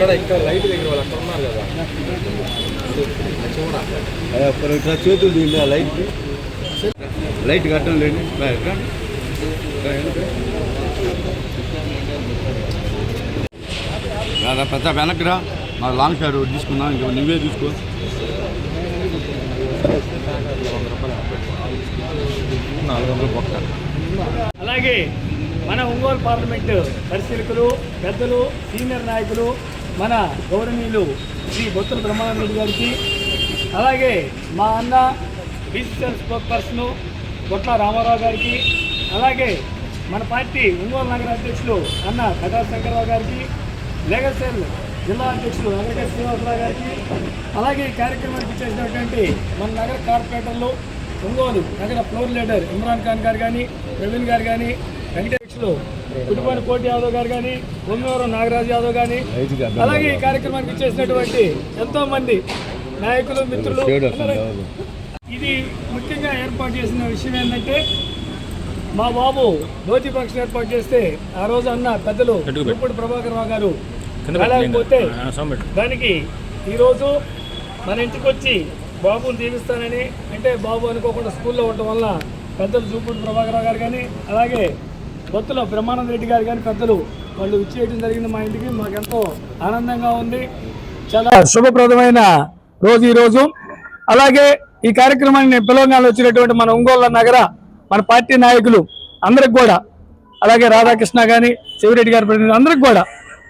అక్కడ ఇక్కడ లైట్ దగ్గర వాళ్ళు అక్కడ ఉన్నారు కదా. చూడాలి ఇట్లా చేతులు లైట్ లైట్ కట్టం లేండి పెద్ద వెనక్కి రా. మా లాంగ్ షాట్ ఒకటి తీసుకున్నాం ఇంకా నువ్వే తీసుకో. నాలుగు వందలు అలాగే మన ఒంగోలు పార్లమెంటు పరిశీలకులు పెద్దలు సీనియర్ నాయకులు మన గౌరవనీయులు శ్రీ బొత్తుల బ్రహ్మానంద గారికి అలాగే మా అన్న digital spokesperson Botla Ramarao గారికి అలాగే మన పార్టీ ఒంగోలు నగర అధ్యక్షులు అన్న కథా శంకర్రావు గారికి లేగసేల్ జిల్లా అధ్యక్షులు వెంకటేశ్వర శ్రీనివాసరావు గారికి అలాగే ఈ కార్యక్రమానికి చేసినటువంటి మన నగర కార్పొరేటర్లు ఒంగోలు నగర ఫ్లోర్ లీడర్ ఇమ్రాన్ ఖాన్ గారు కానీ ప్రవీణ్ గారు కానీ వెంకటేశ్వరులు కుటుంబాని కోటి యాదవ్ గారు కానీ కొమ్మవరం నాగరాజు యాదవ్ కానీ అలాగే ఈ కార్యక్రమానికి చేసినటువంటి ఎంతో మంది నాయకులు మిత్రులు? ఇది ముఖ్యంగా ఏర్పాటు చేసిన విషయం ఏంటంటే మా బాబు ధోతి ఫంక్షన్ ఏర్పాటు చేస్తే ఆ రోజు అన్న పెద్దలు ఇప్పుడు ప్రభాకర్ రావు గారు రాలేకపోతే దానికి ఈరోజు మన ఇంటికి వచ్చి బాబుని దీవిస్తానని అంటే బాబు అనుకోకుండా స్కూల్లో ఉండటం వల్ల పెద్దలు చూపుడు ప్రభాకర్ రావు గారు కానీ అలాగే భక్తుల బ్రహ్మానంద రెడ్డి గారు కానీ పెద్దలు వాళ్ళు ఇచ్చేయడం జరిగింది మా ఇంటికి. మాకెంతో ఆనందంగా ఉంది. చాలా శుభప్రదమైన రోజు ఈరోజు అలాగే ఈ కార్యక్రమాన్ని పిలవగానే వచ్చినటువంటి మన ఒంగోలు నగర మన పార్టీ నాయకులు అందరికి కూడా అలాగే రాధాకృష్ణ కానీ శివరెడ్డి గారి ప్రతినిధి అందరికి కూడా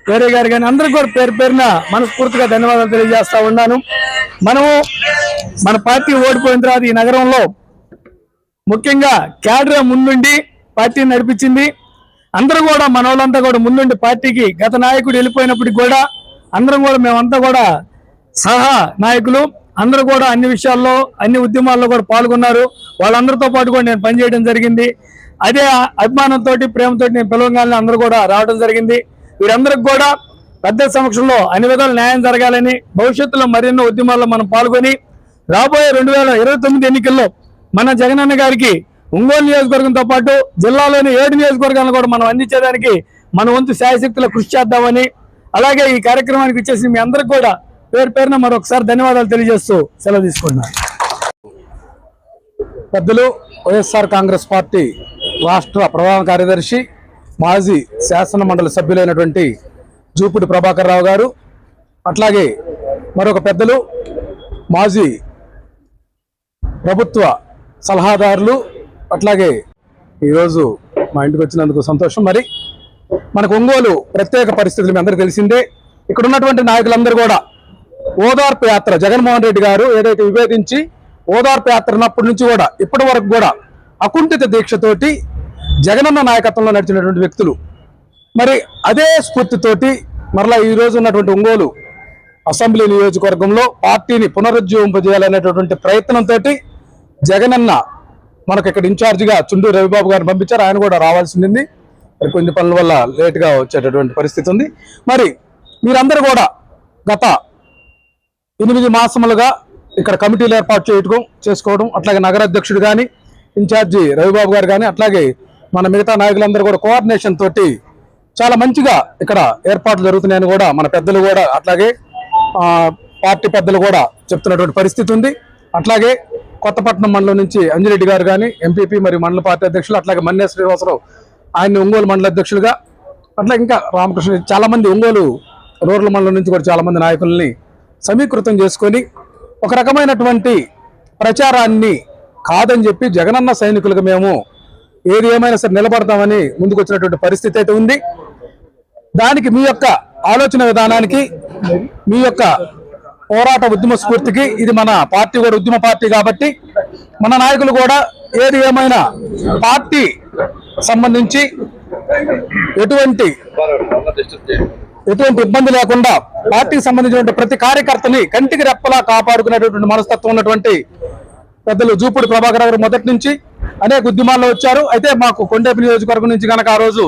వేరే గారు కానీ అందరికి కూడా పేరు పేరున మనస్ఫూర్తిగా ధన్యవాదాలు తెలియజేస్తా ఉన్నాను. మనము మన పార్టీ ఓడిపోయిన తర్వాత ఈ నగరంలో ముఖ్యంగా క్యాడర్ ముందుండి పార్టీని నడిపించింది. అందరూ కూడా మన వాళ్ళంతా కూడా ముందుండి పార్టీకి గత నాయకుడు వెళ్ళిపోయినప్పటికి కూడా అందరం కూడా మేమంతా కూడా సహా నాయకులు. అందరూ కూడా అన్ని విషయాల్లో అన్ని ఉద్యమాల్లో కూడా పాల్గొన్నారు. వాళ్ళందరితో పాటు కూడా నేను పనిచేయడం జరిగింది. అదే అభిమానంతో ప్రేమతో నేను పిలవగానే అందరూ కూడా రావడం జరిగింది. వీరందరికి కూడా పెద్ద సమక్షంలో అన్ని విధాలు న్యాయం జరగాలని భవిష్యత్తులో మరెన్నో ఉద్యమాల్లో మనం పాల్గొని రాబోయే రెండు వేల ఇరవై తొమ్మిది ఎన్నికల్లో మన జగనన్న గారికి ఒంగోలు నియోజకవర్గంతో పాటు జిల్లాలోని ఏడు నియోజకవర్గాలను కూడా మనం అందించేదానికి మన వంతు శాయశక్తుల కృషి చేద్దామని అలాగే ఈ కార్యక్రమానికి ఇచ్చేసి మీ అందరికి కూడా పేరు పేరున మరొకసారి ధన్యవాదాలు తెలియజేస్తూ సెలవు తీసుకుంటున్నాను. పెద్దలు వైఎస్ఆర్ కాంగ్రెస్ పార్టీ రాష్ట్ర ప్రధాన కార్యదర్శి మాజీ శాసన మండలి సభ్యులైనటువంటి జూపుడి ప్రభాకర్ రావు గారు అట్లాగే మరొక పెద్దలు మాజీ ప్రభుత్వ సలహాదారులు అట్లాగే ఈరోజు మా ఇంటికి వచ్చినందుకు సంతోషం. మరి మనకు ఒంగోలు ప్రత్యేక పరిస్థితులు మీ అందరికీ తెలిసిందే. ఇక్కడ ఉన్నటువంటి నాయకులందరూ కూడా ఓదార్పు యాత్ర జగన్మోహన్ రెడ్డి గారు ఏదైతే విభేదించి ఓదార్పు యాత్ర ఉన్నప్పటి నుంచి కూడా ఇప్పటి వరకు కూడా అకుంఠిత దీక్షతోటి జగనన్న నాయకత్వంలో నడిచినటువంటి వ్యక్తులు. మరి అదే స్ఫూర్తితోటి మరలా ఈ రోజు ఉన్నటువంటి ఒంగోలు అసెంబ్లీ నియోజకవర్గంలో పార్టీని పునరుజ్జీవింపజేయాలనేటటువంటి ప్రయత్నంతో జగనన్న మనకు ఇక్కడ ఇన్ఛార్జిగా చుండూరు రవిబాబు గారిని పంపించారు. ఆయన కూడా రావాల్సి ఉంది. మరి కొన్ని పనుల వల్ల లేట్గా వచ్చేటటువంటి పరిస్థితి ఉంది. మరి మీరందరూ కూడా గత ఎనిమిది మాసములుగా ఇక్కడ కమిటీలు ఏర్పాటు చేయటం చేసుకోవడం అట్లాగే నగర అధ్యక్షుడు కానీ ఇన్ఛార్జి రవిబాబు గారు కానీ అట్లాగే మన మిగతా నాయకులందరూ కూడా కోఆర్డినేషన్ తోటి చాలా మంచిగా ఇక్కడ ఏర్పాట్లు జరుగుతున్నాయని కూడా మన పెద్దలు కూడా అట్లాగే పార్టీ పెద్దలు కూడా చెప్తున్నటువంటి పరిస్థితి ఉంది. అట్లాగే కొత్తపట్నం మండలం నుంచి అంజిరెడ్డి గారు కానీ ఎంపీపీ మరియు మండల పార్టీ అధ్యక్షులు అట్లాగే మన్నే శ్రీనివాసరావు ఆయన ఒంగోలు మండల అధ్యక్షులుగా అట్లా ఇంకా రామకృష్ణ చాలా మంది ఒంగోలు రూరల్ మండలం నుంచి కూడా చాలా మంది నాయకుల్ని సమీకృతం చేసుకొని ఒక రకమైనటువంటి ప్రచారాన్ని కాదని చెప్పి జగనన్న సైనికులుగా మేము ఏది ఏమైనా సరే నిలబడతామని ముందుకు వచ్చినటువంటి పరిస్థితి అయితే ఉంది. దానికి మీ యొక్క ఆలోచన విధానానికి మీ యొక్క పోరాట ఉద్యమ స్ఫూర్తికి ఇది మన పార్టీ కూడా ఉద్యమ పార్టీ కాబట్టి మన నాయకులు కూడా ఏది ఏమైనా పార్టీ సంబంధించి ఎటువంటి ఎటువంటి ఇబ్బంది లేకుండా పార్టీకి సంబంధించినటువంటి ప్రతి కార్యకర్తని కంటికి రెప్పలా కాపాడుకునేటటువంటి మనస్తత్వం ఉన్నటువంటి పెద్దలు జూపూడి ప్రభాకర్ గారు మొదటి నుంచి అనేక ఉద్యమాల్లో వచ్చారు. అయితే మాకు కొండేపి నియోజకవర్గం నుంచి కనుక ఆ రోజు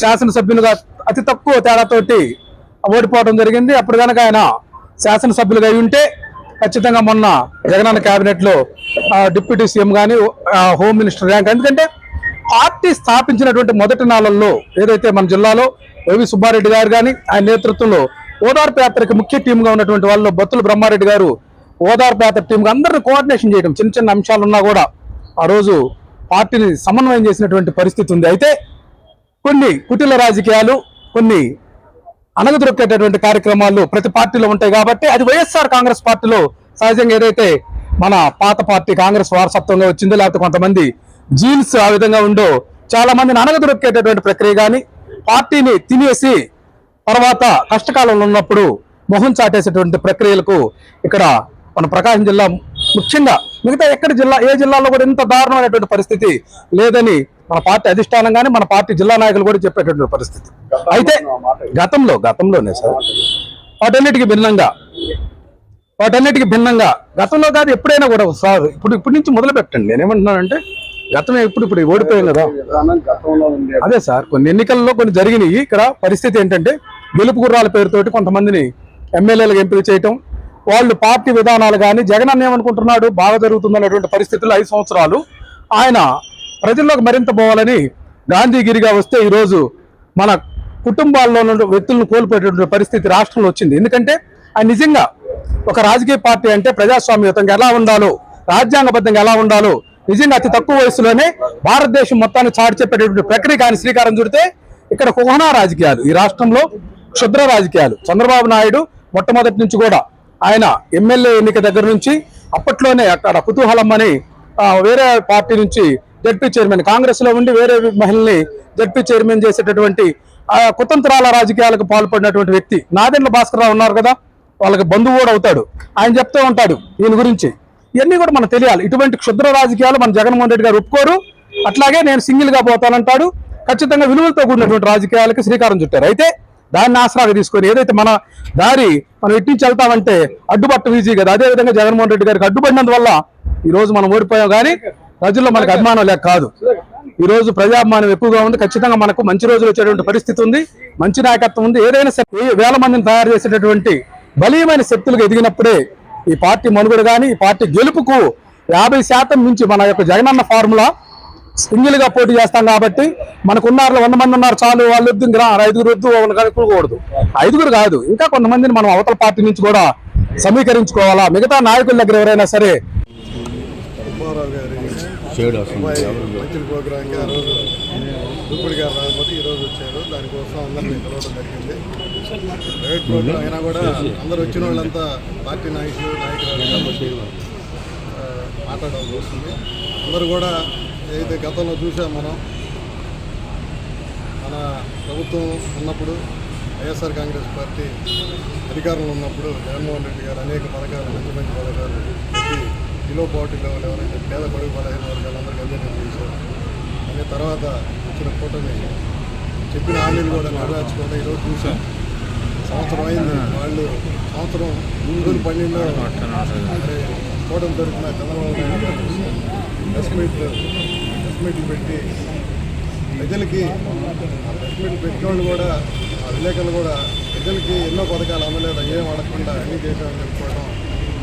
శాసనసభ్యులుగా అతి తక్కువ తేడాతోటి ఓడిపోవడం జరిగింది. అప్పుడు కనుక ఆయన శాసనసభ్యులుగా అయి ఉంటే ఖచ్చితంగా మొన్న జగనన్న క్యాబినెట్లో డిప్యూటీ సీఎం కానీ హోమ్ మినిస్టర్ ర్యాంక్. ఎందుకంటే పార్టీ స్థాపించినటువంటి మొదటి నాళ్ళల్లో ఏదైతే మన జిల్లాలో రవి సుబ్బారెడ్డి గారు కానీ ఆయన నేతృత్వంలో ఓదార్పు యాత్రకి ముఖ్య టీంగా ఉన్నటువంటి వాళ్ళు బత్తుల బ్రహ్మారెడ్డి గారు ఓదార్పు యాత్ర టీంగా అందరిని కోఆర్డినేషన్ చేయడం చిన్న చిన్న అంశాలు ఉన్నా కూడా ఆ రోజు పార్టీని సమన్వయం చేసినటువంటి పరిస్థితి ఉంది. అయితే కొన్ని కుటిల రాజకీయాలు కొన్ని అణగదొరికేటటువంటి కార్యక్రమాలు ప్రతి పార్టీలో ఉంటాయి కాబట్టి అది వైఎస్ఆర్ కాంగ్రెస్ పార్టీలో సహజంగా ఏదైతే మన పాత పార్టీ కాంగ్రెస్ వారసత్వంగా వచ్చిందో లేకపోతే కొంతమంది జీన్స్ ఆ విధంగా ఉండో చాలా మందిని అణగదొరికేటటువంటి ప్రక్రియ కానీ పార్టీని తినేసి తర్వాత కష్టకాలంలో ఉన్నప్పుడు మొహం చాటేసేటువంటి ప్రక్రియలకు ఇక్కడ మన ప్రకాశం జిల్లా ముఖ్యంగా మిగతా ఎక్కడ జిల్లా ఏ జిల్లాలో కూడా ఇంత దారుణమైనటువంటి పరిస్థితి లేదని మన పార్టీ అధిష్టానం కానీ మన పార్టీ జిల్లా నాయకులు కూడా చెప్పేటటువంటి పరిస్థితి. అయితే గతంలో గతంలోనే సార్. వాటన్నిటికీ భిన్నంగా వాటన్నిటికీ భిన్నంగా గతంలో కాదు ఎప్పుడైనా కూడా సార్ ఇప్పుడు ఇప్పటి నుంచి మొదలు పెట్టండి నేనేమంటున్నానంటే గతమే ఇప్పుడు ఇప్పుడు ఓడిపోయాం కదా. అదే. సార్ కొన్ని ఎన్నికల్లో కొన్ని జరిగినాయి. ఇక్కడ పరిస్థితి ఏంటంటే గెలుపు గుర్రాల పేరుతోటి కొంతమందిని ఎమ్మెల్యేలకు ఎంపిక చేయటం వాళ్ళు పార్టీ విధానాలు కానీ జగన్ అన్న ఏమనుకుంటున్నాడు బాగా జరుగుతుందనేటువంటి పరిస్థితుల్లో ఐదు సంవత్సరాలు ఆయన ప్రజల్లోకి మరింత పోవాలని గాంధీగిరిగా వస్తే ఈరోజు మన కుటుంబాల్లో ఉన్న వ్యక్తులను కోల్పోయేటువంటి పరిస్థితి రాష్ట్రంలో వచ్చింది. ఎందుకంటే ఆ నిజంగా ఒక రాజకీయ పార్టీ అంటే ప్రజాస్వామ్యతంగా ఎలా ఉండాలో రాజ్యాంగబద్ధంగా ఎలా ఉండాలో నిజంగా అతి తక్కువ వయసులోనే భారతదేశం మొత్తాన్ని చాటి చెప్పేటటువంటి ప్రక్రియ కానీ శ్రీకారం చుడితే ఇక్కడ కుహనా రాజకీయాలు ఈ రాష్ట్రంలో క్షుద్ర రాజకీయాలు. చంద్రబాబు నాయుడు మొట్టమొదటి నుంచి కూడా ఆయన ఎమ్మెల్యే ఎన్నిక దగ్గర నుంచి అప్పట్లోనే అక్కడ కుతూహలం అని వేరే పార్టీ నుంచి జడ్పీ చైర్మన్. కాంగ్రెస్లో ఉండి వేరే మహిళని జడ్పీ చైర్మన్ చేసేటటువంటి కుతంత్రాల రాజకీయాలకు పాల్పడినటువంటి వ్యక్తి నాదెండ్ల భాస్కర్రావు ఉన్నారు కదా? వాళ్ళకి బంధువు కూడా అవుతాడు. ఆయన చెప్తూ ఉంటాడు దీని గురించి. ఇవన్నీ కూడా మనకు తెలియాలి. ఇటువంటి క్షుద్ర రాజకీయాలు మన జగన్మోహన్ రెడ్డి గారు ఒప్పుకోరు. అట్లాగే నేను సింగిల్గా పోతానంటాడు. ఖచ్చితంగా విలువలతో కూడినటువంటి రాజకీయాలకు శ్రీకారం చుట్టారు. అయితే దాన్ని ఆసరాగా తీసుకొని ఏదైతే మన దారి మనం ఎట్టించి వెళ్తామంటే అడ్డుపట్ట ఈజీ కదా. అదే విధంగా జగన్మోహన్ రెడ్డి గారికి అడ్డుపడినందువల్ల ఈ రోజు మనం ఓడిపోయాం కానీ ప్రజల్లో మనకు అభిమానం లేక కాదు. ఈ రోజు ప్రజాభిమానం ఎక్కువగా ఉంది. ఖచ్చితంగా మనకు మంచి రోజులు వచ్చేటువంటి పరిస్థితి ఉంది. మంచి నాయకత్వం ఉంది. ఏదైనా సరే వేల మందిని తయారు చేసేటటువంటి బలీయమైన శక్తులకు ఎదిగినప్పుడే ఈ పార్టీ మనుగడ కానీ ఈ పార్టీ గెలుపుకు యాభై శాతం మించి మన యొక్క జగనన్న ఫార్ములా సింగిల్గా పోటీ చేస్తాం కాబట్టి మనకున్నారు వంద మంది ఉన్నారు చాలు వాళ్ళు వద్దు ఇంకా ఐదుగురు వద్దు కూడదు ఐదుగురు కాదు ఇంకా కొంతమందిని మనం అవతల పార్టీ నుంచి కూడా సమీకరించుకోవాలా? మిగతా నాయకుల దగ్గర ఎవరైనా సరే అబ్బాయి మంచి ప్రోగ్రాంకి ఆ రోజు దుప్పుడు గారు రాకపోతే ఈ రోజు వచ్చారు. దానికోసం అందరినీ పిలవడం జరిగింది. ప్రైవేట్ ప్రోగ్రాం అయినా కూడా అందరు వచ్చిన వాళ్ళంతా పార్టీ నాయకులు నాయకులు మాట్లాడడం వస్తుంది అందరూ కూడా ఏదైతే గతంలో చూసాం మనం మన ప్రభుత్వం ఉన్నప్పుడు వైఎస్ఆర్ కాంగ్రెస్ పార్టీ అధికారంలో ఉన్నప్పుడు జగన్మోహన్ రెడ్డి గారు అనేక పథకాలు మంచి మంచి పథకాలు బిలో పావర్టీ లెవెల్ ఎవరైతే పేద పడుగు పదహైదు వర్గాలందరికీ అందరికీ చేశారు అనే తర్వాత వచ్చిన కూటమి చెప్పిన హామీలు కూడా నెరవేర్చుకుంటే ఈరోజు చూసాం. సంవత్సరం అయింది. వాళ్ళు సంవత్సరం ముందు పన్నెండు కూటమి తరఫున చంద్రబాబు నాయుడు గారు ప్రెస్ మీట్లు ప్రెస్ మీట్లు పెట్టి ప్రజలకి ఆ ప్రెస్ మీట్లు పెట్టిన వాళ్ళు కూడా ఆ విలేకరులు కూడా ప్రజలకి ఎన్నో పథకాలు అమ్మలేదు ఏం అడగకుండా అన్నీ చేశామని చెప్పుకోవడం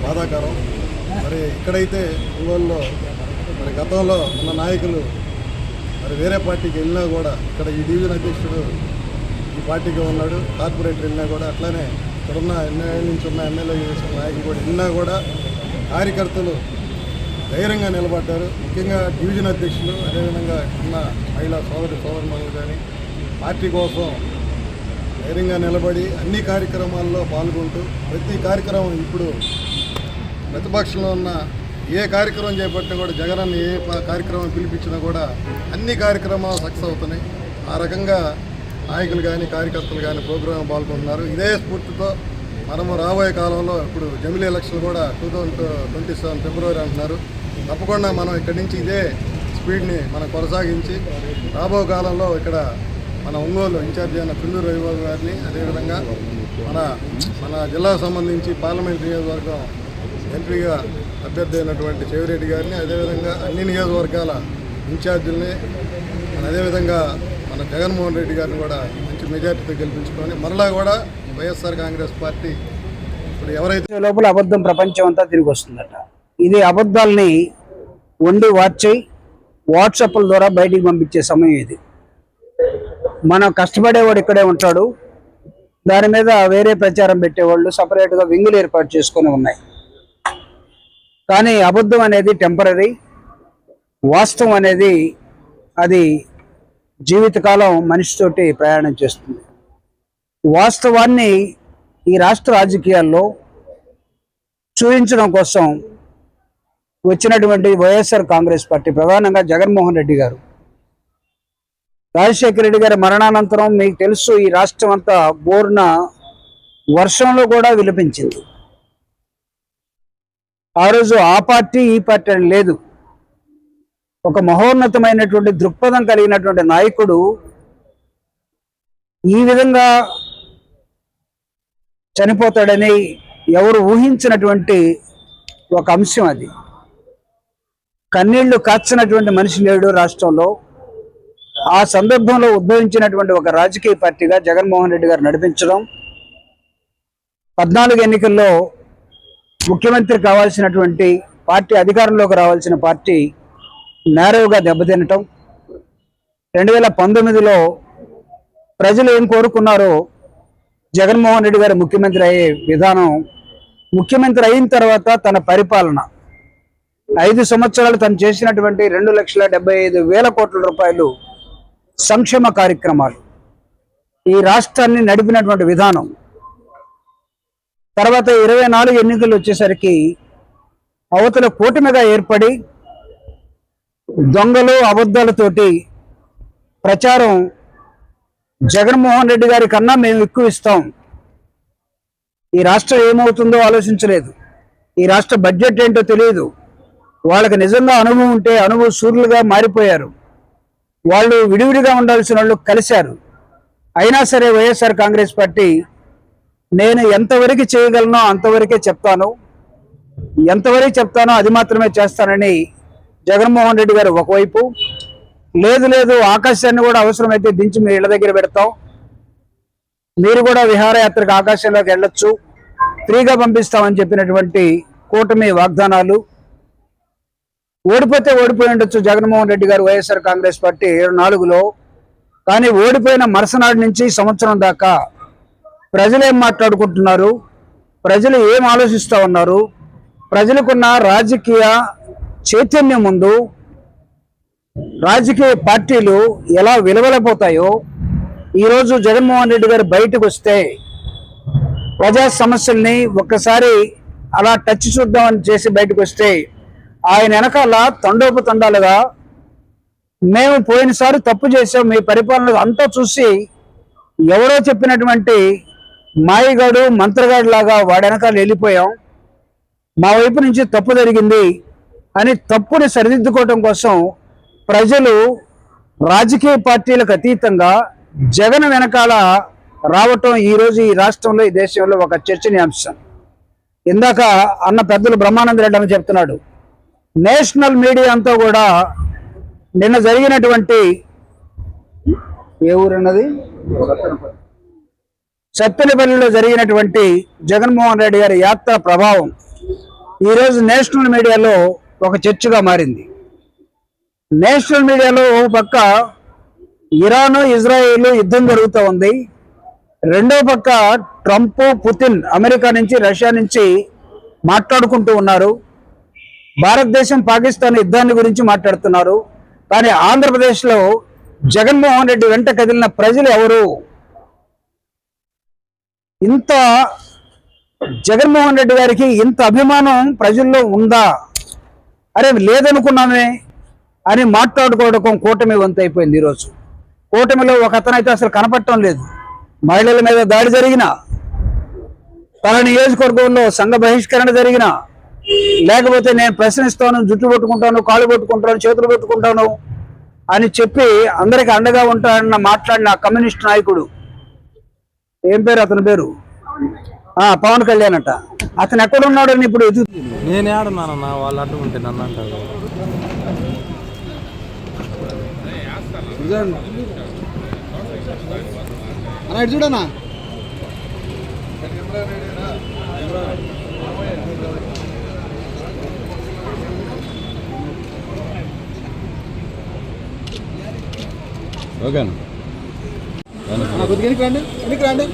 బాధాకరం. మరి ఇక్కడైతే ఒంగోలులో మరి గతంలో ఉన్న నాయకులు మరి వేరే పార్టీకి వెళ్ళినా కూడా ఇక్కడ ఈ డివిజన్ అధ్యక్షుడు ఈ పార్టీకి ఉన్నాడు కార్పొరేటర్ వెళ్ళినా కూడా అట్లానే ఇక్కడున్న ఎన్నేళ్ళ నుంచి ఉన్న ఎమ్మెల్యే చేసిన నాయకులు కూడా వెళ్ళినా కూడా కార్యకర్తలు ధైర్యంగా నిలబడ్డారు. ముఖ్యంగా డివిజన్ అధ్యక్షులు అదేవిధంగా ఉన్న మహిళా సోదరి సోదరుమణులు కానీ పార్టీ కోసం ధైర్యంగా నిలబడి అన్ని కార్యక్రమాల్లో పాల్గొంటూ ప్రతి కార్యక్రమం ఇప్పుడు ప్రతిపక్షంలో ఉన్న ఏ కార్యక్రమం చేపట్టినా కూడా జగన్ ఏ కార్యక్రమం పిలిపించినా కూడా అన్ని కార్యక్రమాలు సక్సెస్ అవుతున్నాయి. ఆ రకంగా నాయకులు కానీ కార్యకర్తలు కానీ ప్రోగ్రాం పాల్గొంటున్నారు. ఇదే స్ఫూర్తితో మనము రాబోయే కాలంలో ఇప్పుడు జమిలీ ఎలక్షన్ కూడా two thousand twenty seven February అంటున్నారు. తప్పకుండా మనం ఇక్కడి నుంచి ఇదే స్పీడ్ని మనం కొనసాగించి రాబో కాలంలో ఇక్కడ మన ఒంగోలు ఇన్ఛార్జి అయిన పిందూరు రవిబాబు గారిని అదేవిధంగా మన మన జిల్లాకు సంబంధించి పార్లమెంట్ నియోజకవర్గం ఎంపీగా అభ్యర్థి అయినటువంటి చెవిరెడ్డి గారిని అదేవిధంగా అన్ని నియోజకవర్గాల ఇన్ఛార్జీలని మన అదేవిధంగా మన జగన్మోహన్ రెడ్డి గారిని కూడా మంచి మెజార్టీతో గెలిపించుకొని మరలా కూడా వైఎస్ఆర్ కాంగ్రెస్ పార్టీ ఇప్పుడు ఎవరైతే లోపల అబద్ధం ప్రపంచం అంతా తిరిగి వస్తుందట. ఇది అబద్ధాలని వండి వార్చి వాట్సాప్ల ద్వారా బయటికి పంపించే సమయం ఇది. మనం కష్టపడేవాడు ఇక్కడే ఉంటాడు. దాని మీద వేరే ప్రచారం పెట్టేవాళ్ళు సపరేట్గా వింగులు ఏర్పాటు చేసుకొని ఉన్నాయి. కానీ అబద్ధం అనేది టెంపరీ వాస్తవం అనేది అది జీవితకాలం మనిషితోటి ప్రయాణం చేస్తుంది. వాస్తవాన్ని ఈ రాష్ట్ర రాజకీయాల్లో చూపించడం కోసం వచ్చినటువంటి వైఎస్ఆర్ కాంగ్రెస్ పార్టీ ప్రధానంగా జగన్మోహన్ రెడ్డి గారు. రాజశేఖర రెడ్డి గారి మరణానంతరం మీకు తెలుసు ఈ రాష్ట్రం అంతా బోర్న వర్షంలో కూడా విలపించింది. ఆ రోజు ఆ పార్టీ ఈ పార్టీ అని లేదు. ఒక మహోన్నతమైనటువంటి దృక్పథం కలిగినటువంటి నాయకుడు ఈ విధంగా చనిపోతాడని ఎవరు ఊహించినటువంటి ఒక అంశం అది. కన్నీళ్ళు కాచినటువంటి మనిషి లేడు రాష్ట్రంలో. ఆ సందర్భంలో ఉద్భవించినటువంటి ఒక రాజకీయ పార్టీగా జగన్మోహన్ రెడ్డి గారు నడిపించడం. పద్నాలుగు ఎన్నికల్లో ముఖ్యమంత్రి కావాల్సినటువంటి పార్టీ అధికారంలోకి రావాల్సిన పార్టీ నేరవుగా దెబ్బతినటం. రెండు వేల పంతొమ్మిదిలో ప్రజలు ఏం కోరుకున్నారో జగన్మోహన్ రెడ్డి గారు ముఖ్యమంత్రి అయ్యే విధానం ముఖ్యమంత్రి అయిన తర్వాత తన పరిపాలన. ఐదు సంవత్సరాలు తను చేసినటువంటి రెండు లక్షల డెబ్బై ఐదు వేల కోట్ల రూపాయలు సంక్షేమ కార్యక్రమాలు. ఈ రాష్ట్రాన్ని నడిపినటువంటి విధానం తర్వాత ఇరవై నాలుగు ఎన్నికలు వచ్చేసరికి అవతల కూటమిగా ఏర్పడి దొంగలు అబద్ధాలతోటి ప్రచారం జగన్మోహన్ రెడ్డి గారి కన్నా మేము ఎక్కువ ఇస్తాం. ఈ రాష్ట్రం ఏమవుతుందో ఆలోచించలేదు. ఈ రాష్ట్ర బడ్జెట్ ఏంటో తెలియదు. వాళ్ళకి నిజంగా అనుభవం ఉంటే అనుభవ సూర్యులుగా మారిపోయారు. వాళ్ళు విడివిడిగా ఉండాల్సిన వాళ్ళు కలిశారు. అయినా సరే వైఎస్ఆర్ కాంగ్రెస్ పార్టీ నేను ఎంతవరకు చేయగలనో అంతవరకే చెప్తాను. ఎంతవరకు చెప్తానో అది మాత్రమే చేస్తానని జగన్మోహన్ రెడ్డి గారు ఒకవైపు లేదు లేదు ఆకాశాన్ని కూడా అవసరమైతే దించి మీ ఇళ్ళ దగ్గర పెడతాం. మీరు కూడా విహారయాత్రకు ఆకాశంలోకి వెళ్ళొచ్చు. ఫ్రీగా పంపిస్తామని చెప్పినటువంటి కూటమి వాగ్దానాలు. ఓడిపోతే ఓడిపోయి ఉండొచ్చు జగన్మోహన్ రెడ్డి గారు వైఎస్ఆర్ కాంగ్రెస్ పార్టీ ఇరవై నాలుగులో. కానీ ఓడిపోయిన మరుసనాడు నుంచి సంవత్సరం దాకా ప్రజలు ఏం మాట్లాడుకుంటున్నారు? ప్రజలు ఏం ఆలోచిస్తూ ఉన్నారు? ప్రజలకున్న రాజకీయ చైతన్యం ముందు రాజకీయ పార్టీలు ఎలా విలువలపోతాయో ఈరోజు జగన్మోహన్ రెడ్డి గారు బయటకు వస్తే ప్రజా సమస్యల్ని ఒక్కసారి అలా టచ్ చూద్దామని చేసి బయటకు వస్తే ఆయన వెనకాల తండోపతండాలుగా మేము పోయినసారి తప్పు చేసాం మీ పరిపాలన అంతా చూసి ఎవరో చెప్పినటువంటి మాయగాడు మంత్రగాడు లాగా వాడి వెనకాల వెళ్ళిపోయాం. మా వైపు నుంచి తప్పు జరిగింది అని తప్పుని సరిదిద్దుకోవటం కోసం ప్రజలు రాజకీయ పార్టీలకు అతీతంగా జగన్ వెనకాల రావటం ఈరోజు ఈ రాష్ట్రంలో ఈ దేశంలో ఒక చర్చనీయాంశం. ఇందాక అన్న పెద్దలు బ్రహ్మానంద రెడ్డి అని చెప్తున్నాడు. నేషనల్ మీడియా అంతా కూడా నిన్న జరిగినటువంటి ఏ ఊరన్నది? సత్తెనపల్లిలో జరిగినటువంటి జగన్మోహన్ రెడ్డి గారి యాత్ర ప్రభావం ఈరోజు నేషనల్ మీడియాలో ఒక చర్చగా మారింది. నేషనల్ మీడియాలో ఓ పక్క ఇరాను ఇజ్రాయేల్ యుద్ధం జరుగుతూ ఉంది. రెండో పక్క ట్రంప్ పుతిన్ అమెరికా నుంచి రష్యా నుంచి మాట్లాడుకుంటూ ఉన్నారు. భారతదేశం పాకిస్తాన్ యుద్ధాన్ని గురించి మాట్లాడుతున్నారు. కానీ ఆంధ్రప్రదేశ్లో జగన్మోహన్ రెడ్డి వెంట కదిలిన ప్రజలు ఎవరు? ఇంత జగన్మోహన్ రెడ్డి గారికి ఇంత అభిమానం ప్రజల్లో ఉందా? అరే లేదనుకున్నామే అని మాట్లాడుకోవడం కూటమి వంతైపోయింది ఈరోజు. కూటమిలో ఒక అతనైతే అసలు కనపడటం లేదు. మహిళల మీద దాడి జరిగిన తన నియోజకవర్గంలో సంఘ బహిష్కరణ జరిగిన లేకపోతే నేను ప్రశ్నిస్తాను జుట్టు పట్టుకుంటాను కాళ్ళు పట్టుకుంటాను చేతులు పట్టుకుంటాను అని చెప్పి అందరికి అండగా ఉంటానన్న మాట్లాడిన కమ్యూనిస్ట్ నాయకుడు ఏం పేరు అతని పేరు? ఆ పవన్ కళ్యాణ్ అట. అతను ఎక్కడున్నాడని ఇప్పుడు ఎదుగు నేను ఏడున్నానన్నా వాళ్ళు అడ్డు ఉంటే నన్ను అంటారు. అన్న ఇటు చూడన్నా. ఓకే అన్న కొద్దిగా వెనక్కి రండి వెనక్కి రండి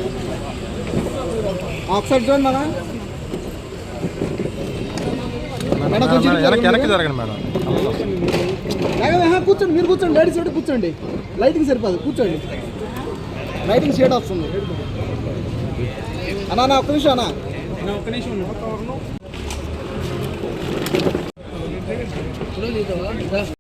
ఒకసారి చూడండి అన్న మేడం, కొంచెం మేడం, వెనక్కి జరగండి మేడం కూర్చోండి మీరు కూర్చోండి లేడీస్ ఒకటి కూర్చోండి లైటింగ్ సరిపోదు కూర్చోండి లైటింగ్ షేడ్ వస్తుంది అన్నా అన్న, ఒక్క నిమిషం అన్న ఒక్క నిమిషం